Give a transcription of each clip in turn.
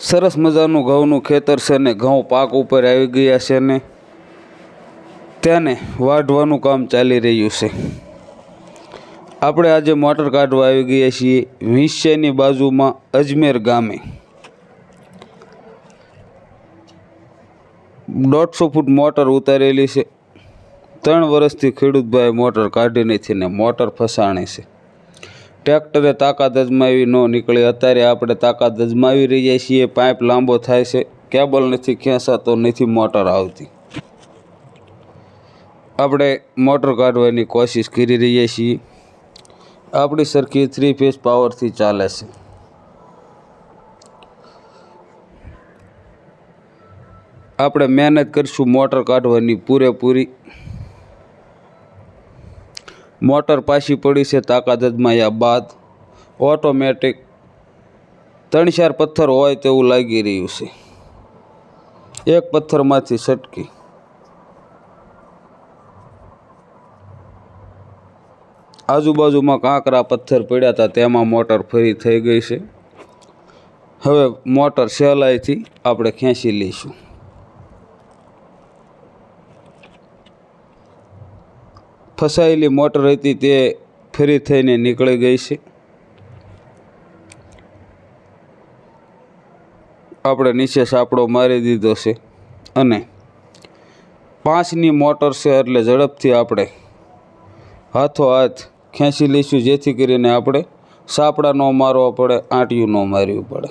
સરસ મજાનું ઘઉંનું ખેતર છે ને ઘઉં પાક ઉપર આવી ગયા છે ને તેને વાઢવાનું કામ ચાલી રહ્યું છે. આપણે આજે મોટર કાઢવા આવી ગયા છીએ વિંછિયાની બાજુમાં અજમેર ગામે. દોઢસો ફૂટ મોટર ઉતારેલી છે. ત્રણ વર્ષથી ખેડૂતભાઈ મોટર કાઢી નથી ને મોટર ફસાણી છે. ટ્રેક્ટરે તાકાત અજમાવી ન નીકળી. અત્યારે આપણે તાકાત અજમાવી રહ્યા છીએ. પાઇપ લાંબો થાય છે. કેબલ નથી, ખેંચાતો નથી, મોટર આવતી. આપણે મોટર કાઢવાની કોશિશ કરી રહ્યા છીએ. આપણી સરખી થ્રી ફેઝ પાવરથી ચાલે છે. આપણે મહેનત કરીશું મોટર કાઢવાની પૂરેપૂરી. મોટર પાછી પડી છે તાકાત અજમાયા બાદ. ઓટોમેટિક ત્રણ ચાર પથ્થર હોય તેવું લાગી રહ્યું છે. એક પથ્થરમાંથી સટકી આજુબાજુમાં કાંકરા પથ્થર પડ્યા હતા, તેમાં મોટર ફરી થઈ ગઈ છે. હવે મોટર સહેલાઈથી આપણે ખેંચી લઈશું. ફસાયેલી મોટર હતી તે ફરી થઈને નીકળી ગઈ છે. આપણે નીચે સાપડો મારી દીધો છે અને પાંચની મોટર છે એટલે ઝડપથી આપણે હાથો હાથ ખેંચી લઈશું, જેથી કરીને આપણે સાપડા ન મારવા પડે આંટિયું ન મારવું પડે.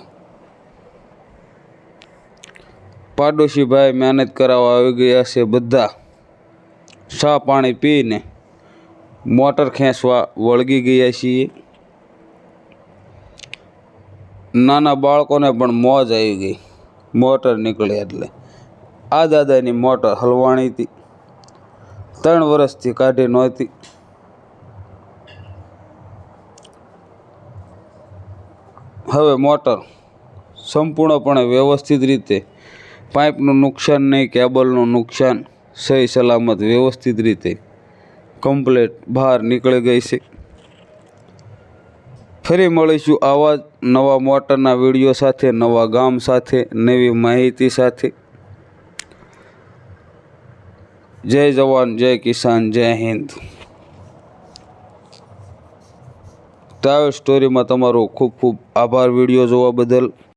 પાડોશી ભાઈ મહેનત કરાવવા આવી ગયા છે, બધા ચા પાણી પીને મોટર ખેંચવા વળગી ગયા છીએ. નાના બાળકોને પણ મોજ આવી ગઈ. મોટર નીકળ્યા એટલે. આ દાદાની મોટર હલવાણી હતી. ત્રણ વર્ષથી કાઢી નહોતી. હવે મોટર સંપૂર્ણપણે વ્યવસ્થિત રીતે પાઇપનું નુકસાન નહીં, કેબલનું નુકસાન, સહી સલામત વ્યવસ્થિત રીતે કમ્પ્લેટ બહાર નીકળી ગઈ છે. ફરી મળીશું આવા જ નવા મોટરના વીડિયો સાથે, નવા ગામ સાથે, નવી માહિતી સાથે. જય જવાન, જય કિસાન, જય હિન્દ. ટ્રાવેલ સ્ટોરીમાં તમારો ખૂબ ખૂબ આભાર વીડિયો જોવા બદલ.